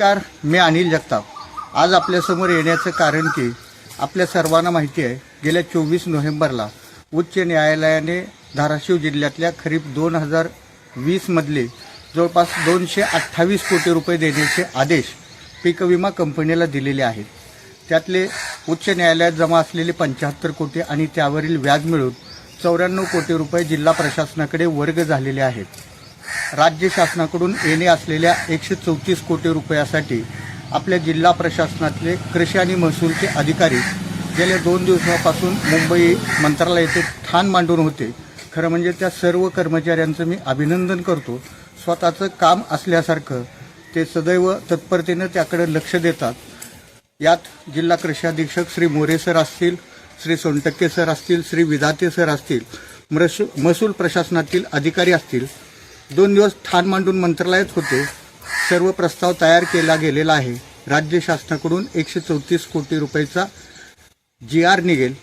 नमस्कार मी अनिल जगताप. आज आपल्यासमोर येण्याचं कारण की आपल्या सर्वांना माहिती आहे गेल्या चोवीस नोव्हेंबरला उच्च न्यायालयाने धाराशिव जिल्ह्यातल्या खरीप दोन हजार वीसमधले जवळपास दोनशे अठ्ठावीस कोटी रुपये देण्याचे आदेश पीक विमा कंपनीला दिलेले आहेत. त्यातले उच्च न्यायालयात जमा असलेले पंच्याहत्तर कोटी आणि त्यावरील व्याज मिळून चौऱ्याण्णव कोटी रुपये जिल्हा प्रशासनाकडे वर्ग झालेले आहेत. राज्य शासनाकडून येणे असलेल्या एकशे चौतीस कोटी रुपयासाठी आपल्या जिल्हा प्रशासनातले कृषी आणि महसूलचे अधिकारी गेल्या दोन दिवसापासून मुंबई मंत्रालय येथे ठाण मांडून होते. खरं म्हणजे त्या सर्व कर्मचाऱ्यांचं मी अभिनंदन करतो. स्वतःचं काम असल्यासारखं ते सदैव तत्परतेनं त्याकडे लक्ष देतात. यात जिल्हा कृषी अधीक्षक श्री मोरे सर असतील श्री सोनटक्के सर असतील श्री विधाते सर असतील महसूल प्रशासनातील अधिकारी असतील दोन दिवस ठाण मांडून मंत्रालयात होते. सर्व प्रस्ताव तयार केला गेलेला आहे. राज्य शासनाकडून एकशे चौतीस कोटी रुपयाचा जी आर निघेल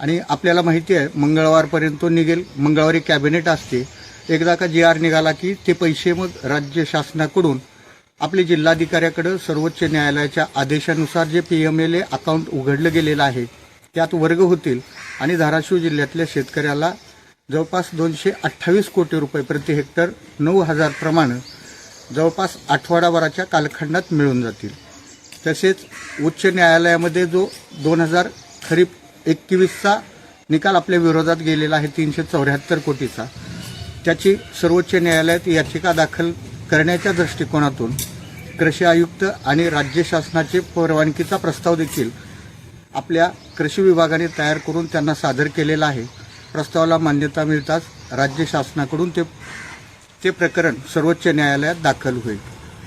आणि आपल्याला माहिती आहे मंगळवारपर्यंत तो निघेल. मंगळवारी कॅबिनेट असते. एकदा का जी आर निघाला की ते पैसे मग राज्य शासनाकडून आपले जिल्हाधिकाऱ्याकडं सर्वोच्च न्यायालयाच्या आदेशानुसार J P M L A account उघडलं गेलेलं आहे त्यात वर्ग होतील आणि धाराशिव जिल्ह्यातल्या शेतकऱ्याला जवळपास दोनशे अठ्ठावीस कोटी रुपये प्रति हेक्टर नऊ हजारप्रमाणे जवळपास आठवडाभराच्या कालखंडात मिळून जातील. तसेच उच्च न्यायालयामध्ये जो दोन हजार खरीप एकवीसचा निकाल आपल्या विरोधात गेलेला आहे तीनशे चौऱ्याहत्तर कोटीचा त्याची सर्वोच्च न्यायालयात याचिका दाखल करण्याच्या दृष्टिकोनातून कृषी आयुक्त आणि राज्य शासनाचे परवानगीचा प्रस्ताव देखील आपल्या कृषी विभागाने तयार करून त्यांना सादर केलेला आहे. प्रस्तावाला मान्यता मिळताच राज्य शासनाकडून ते ते प्रकरण सर्वोच्च न्यायालयात दाखल होईल.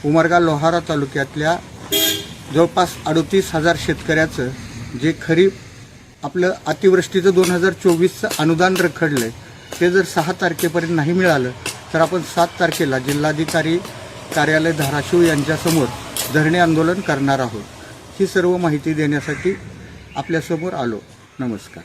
उमरगा लोहारा तालुक्यातल्या जवळपास अडतीस हजार शेतकऱ्याचं जे खरीप आपलं अतिवृष्टीचं दोन हजार चोवीसचं अनुदान रखडलं आहे ते जर सहा तारखेपर्यंत नाही मिळालं तर आपण सात तारखेला जिल्हाधिकारी कार्यालय धाराशिव यांच्यासमोर धरणे आंदोलन करणार आहोत. ही सर्व माहिती देण्यासाठी आपल्यासमोर आलो. नमस्कार.